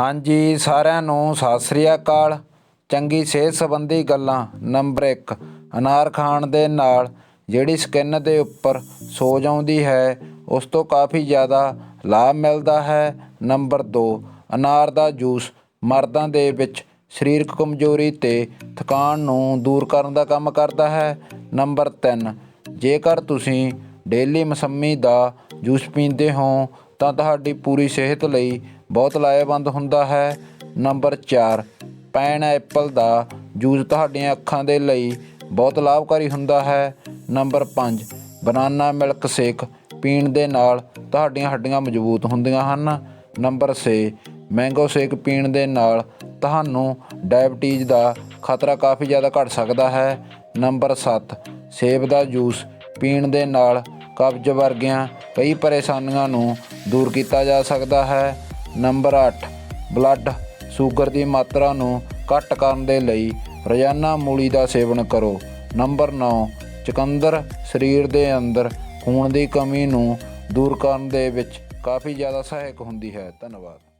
ਹਾਂਜੀ, ਸਾਰਿਆਂ ਨੂੰ ਸਤਿ ਸ੍ਰੀ ਅਕਾਲ। ਚੰਗੀ ਸਿਹਤ ਸੰਬੰਧੀ ਗੱਲਾਂ। ਨੰਬਰ 1 ਅਨਾਰ ਖਾਣ ਦੇ ਨਾਲ ਜਿਹੜੀ ਸਕਿਨ ਦੇ ਉੱਪਰ ਸੋਜ ਆਉਂਦੀ ਹੈ, ਉਸ ਤੋਂ ਕਾਫੀ ਜ਼ਿਆਦਾ ਲਾਭ ਮਿਲਦਾ ਹੈ। ਨੰਬਰ 2 ਅਨਾਰ ਦਾ ਜੂਸ ਮਰਦਾਂ ਦੇ ਵਿੱਚ ਸਰੀਰਕ ਕਮਜ਼ੋਰੀ ਤੇ ਥਕਾਨ ਨੂੰ ਦੂਰ ਕਰਨ ਦਾ ਕੰਮ ਕਰਦਾ ਹੈ। ਨੰਬਰ 3 ਜੇਕਰ ਤੁਸੀਂ ਡੇਲੀ ਮਸੰਮੀ ਦਾ ਜੂਸ ਪੀਂਦੇ ਹੋ, ਤਾਂ ਤੁਹਾਡੀ ਪੂਰੀ ਸਿਹਤ ਲਈ ਬਹੁਤ ਲਾਹੇਵੰਦ ਹੁੰਦਾ ਹੈ। ਨੰਬਰ 4 ਪਾਈਨਐਪਲ ਦਾ ਜੂਸ ਤੁਹਾਡੀਆਂ ਅੱਖਾਂ ਦੇ ਲਈ ਬਹੁਤ ਲਾਭਕਾਰੀ ਹੁੰਦਾ ਹੈ। ਨੰਬਰ 5 ਬਨਾਨਾ ਮਿਲਕ ਸ਼ੇਕ ਪੀਣ ਦੇ ਨਾਲ ਤੁਹਾਡੀਆਂ ਹੱਡੀਆਂ ਮਜ਼ਬੂਤ ਹੁੰਦੀਆਂ ਹਨ। ਨੰਬਰ 6 ਮੈਂਗੋ ਸ਼ੇਕ ਪੀਣ ਦੇ ਨਾਲ ਤੁਹਾਨੂੰ ਡਾਇਬਟੀਜ਼ ਦਾ ਖਤਰਾ ਕਾਫੀ ਜ਼ਿਆਦਾ ਘਟ ਸਕਦਾ ਹੈ। ਨੰਬਰ 7 ਸੇਬ ਦਾ ਜੂਸ ਪੀਣ ਦੇ ਨਾਲ ਕਬਜ਼ ਵਰਗੀਆਂ ਕਈ ਪਰੇਸ਼ਾਨੀਆਂ ਨੂੰ ਦੂਰ ਕੀਤਾ ਜਾ ਸਕਦਾ ਹੈ। ਨੰਬਰ 8 ਬਲੱਡ ਸ਼ੂਗਰ ਦੀ ਮਾਤਰਾ ਨੂੰ ਘੱਟ ਕਰਨ ਦੇ ਲਈ ਰੋਜ਼ਾਨਾ ਮੂਲੀ ਦਾ ਸੇਵਨ ਕਰੋ। ਨੰਬਰ 9 ਚੁਕੰਦਰ ਸਰੀਰ ਦੇ ਅੰਦਰ ਖੂਨ ਦੀ ਕਮੀ ਨੂੰ ਦੂਰ ਕਰਨ ਦੇ ਵਿੱਚ ਕਾਫੀ ਜ਼ਿਆਦਾ ਸਹਾਇਕ ਹੁੰਦੀ ਹੈ। ਧੰਨਵਾਦ।